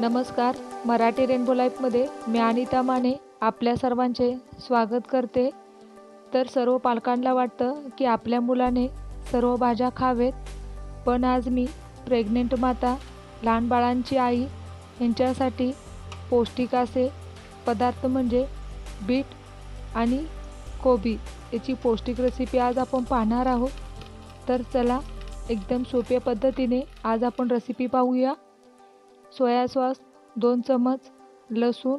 नमस्कार. मराठी रेनबो लाईफमध्ये मी अनिता माने आपल्या सर्वांचे स्वागत करते. तर सर्व पालकांना वाटतं की आपल्या मुलाने सर्व भाज्या खावेत. पण आज मी प्रेग्नेंट माता लहान बाळांची आई यांच्यासाठी पौष्टिक असे पदार्थ म्हणजे बीट आणि कोबी याची पौष्टिक रेसिपी आज आपण पाहणार आहोत. तर चला एकदम सोप्या पद्धतीने आज आपण रेसिपी पाहूया. सोया सॉस दोन चमच लसूण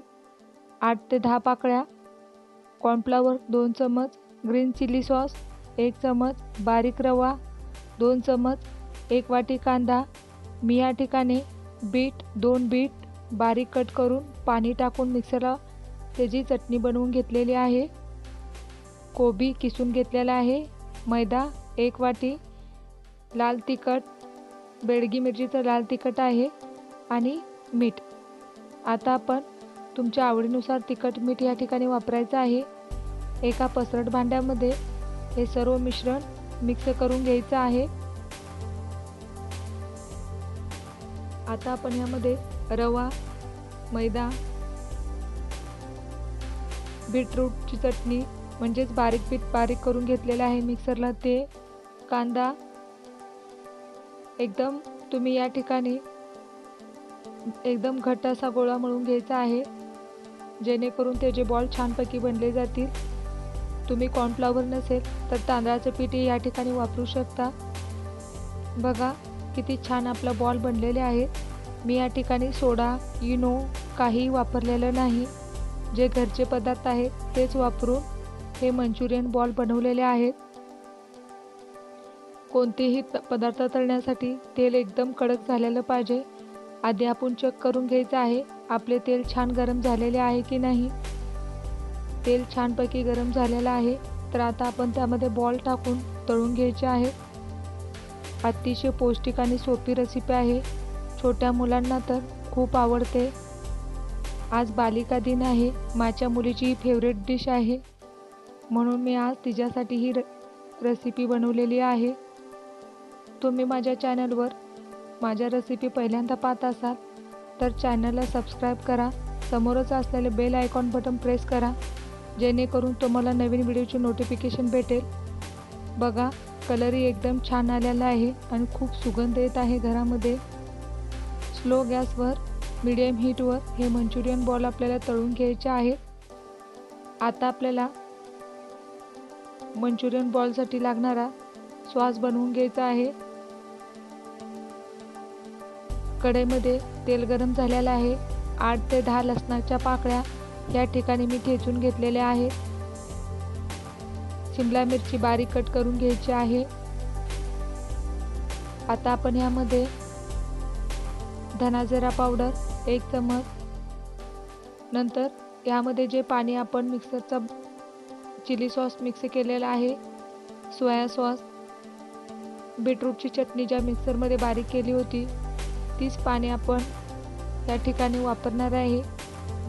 आठ ते दहा पाकळ्या. कॉर्नफ्लावर दोन चमच ग्रीन चिली सॉस एक चमच बारीक रवा दोन चमच एक वाटी कांदा. मी या ठिकाणी बीट दोन बीट बारीक कट करून पाणी टाकून मिक्सरला त्याची चटणी बनवून घेतलेली आहे. कोबी किसून घेतलेला आहे. मैदा एक वाटी लाल तिखट बेडगी मिरचीचं लाल तिखट आहे. आणि मीठ. आता आपण तुमच्या आवडीनुसार तिखट मीठ या ठिकाणी वापरायचं आहे. एका पसरट भांड्यामध्ये हे सर्व मिश्रण मिक्स करून घ्यायचं आहे. आता आपण यामध्ये रवा मैदा बीटरूटची चटणी म्हणजेच बारीक पीठ बारीक करून घेतलेलं आहे मिक्सरला ते. कांदा एकदम तुम्ही या ठिकाणी एकदम घट्ट असा गोळा मळून घ्यायचा आहे. जेणेकरून त्याचे बॉल छानपैकी बनले जातील. तुम्ही कॉर्नफ्लॉवर नसेल तर तांदळाचं पीठही या ठिकाणी वापरू शकता. बघा किती छान आपला बॉल बनलेले आहे. मी या ठिकाणी सोडा इनो काही वापरलेलं नाही. जे घरचे पदार्थ आहेत तेच वापरून हे मंचुरियन बॉल बनवलेले आहेत कोणतेही त- पदार्थ तळण्यासाठी तेल एकदम कडक झालेलं पाहिजे. आधी आपण चेक करून घ्यायचं आहे आपले तेल छान गरम झालेले आहे की नाही? तेल छानपैकी गरम झालेलं आहे तर आता आपण त्यामध्ये बॉल टाकून तळून घ्यायचे आहे. अतिशय पौष्टिक आणि सोपी रेसिपी आहे. छोट्या मुलांना तर खूप आवडते. आज बालिका दिन आहे माझ्या मुलीची ही फेवरेट डिश आहे. म्हणून मी आज तिच्यासाठी ही रेसिपी बनवलेली आहे. तुम्ही माझ्या चॅनलवर माझ्या रेसिपी पहिल्यांदा पाहत असाल तर चॅनलला सबस्क्राईब करा. समोरच असलेले बेल आयकॉन बटन प्रेस करा. जेणेकरून तुम्हाला नवीन व्हिडिओची नोटिफिकेशन भेटेल. बघा कलरही एकदम छान आलेला आहे आणि खूप सुगंध येत आहे घरामध्ये. स्लो गॅसवर मिडियम हीटवर हे मंचुरियन बॉल आपल्याला तळून घ्यायचे आहेत आता आपल्याला मंचुरियन बॉलसाठी लागणारा सॉस बनवून घ्यायचा आहे. कढईमध्ये तेल गरम झालेलं आहे. आठ ते दहा लसणाच्या पाकळ्या या ठिकाणी मी ठेचून घेतलेल्या आहेत शिमला मिरची बारीक कट करून घ्यायची आहे. आता आपण यामध्ये धनाजरा पावडर एक चमच. नंतर यामध्ये जे पाणी आपण मिक्सरचा चिली सॉस मिक्स केलेला आहे सोया सॉस. बीटरूटची चटणी ज्या मिक्सरमध्ये बारीक केली होती तीच पाणी आपण या ठिकाणी वापरणार आहे.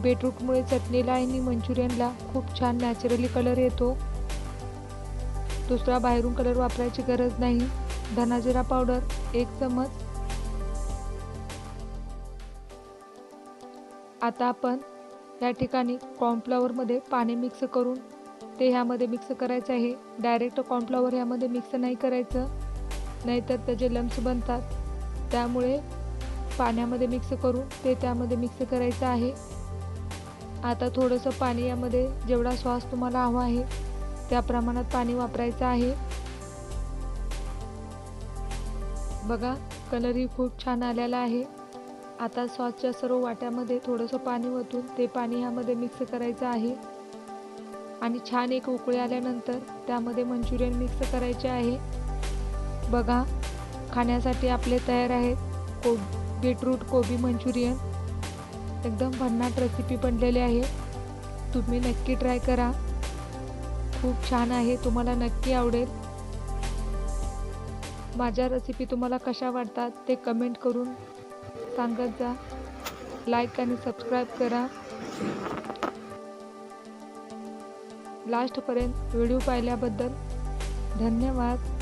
बीटरूटमुळे चटणीला आणि मंचुरियनला खूप छान नॅचरली कलर येतो. दुसरा बाहेरून कलर वापरायची गरज नाही. धनाजिरा पावडर एक चमच. आता आपण या ठिकाणी कॉर्नफ्लॉवरमध्ये पाणी मिक्स करून ते ह्यामध्ये मिक्स करायचं आहे. डायरेक्ट कॉर्नफ्लॉवर ह्यामध्ये मिक्स नाही करायचं. नाहीतर त्याचे लम्स बनतात. त्यामुळे पाण्यामध्ये मिक्स करून ते त्यामध्ये मिक्स करायचं आहे. आता थोडंसं पाणी यामध्ये जेवढा सॉस तुम्हाला हवा आहे त्या प्रमाणात पाणी वापरायचं आहे. बघा कलरही खूप छान आलेला आहे. आता सॉसच्या सर्व वाट्यामध्ये थोडंसं पाणी ओतून ते पाणी ह्यामध्ये मिक्स करायचं आहे. आणि छान एक उकळी आल्यानंतर त्यामध्ये मंचुरियन मिक्स करायचे आहे. बघा खाण्यासाठी आपले तयार आहेत. कोब बीटरूट कोबी मंचुरियन. एकदम भन्नाट रेसिपी बनलेली आहे. तुम्ही नक्की ट्राय करा. खूप छान आहे. तुम्हाला नक्की आवडेल. माझ्या रेसिपी तुम्हाला कशा वाटतात ते कमेंट करून सांगत जा. लाईक आणि सबस्क्राईब करा. लास्टपर्यंत व्हिडिओ पाहिल्याबद्दल धन्यवाद.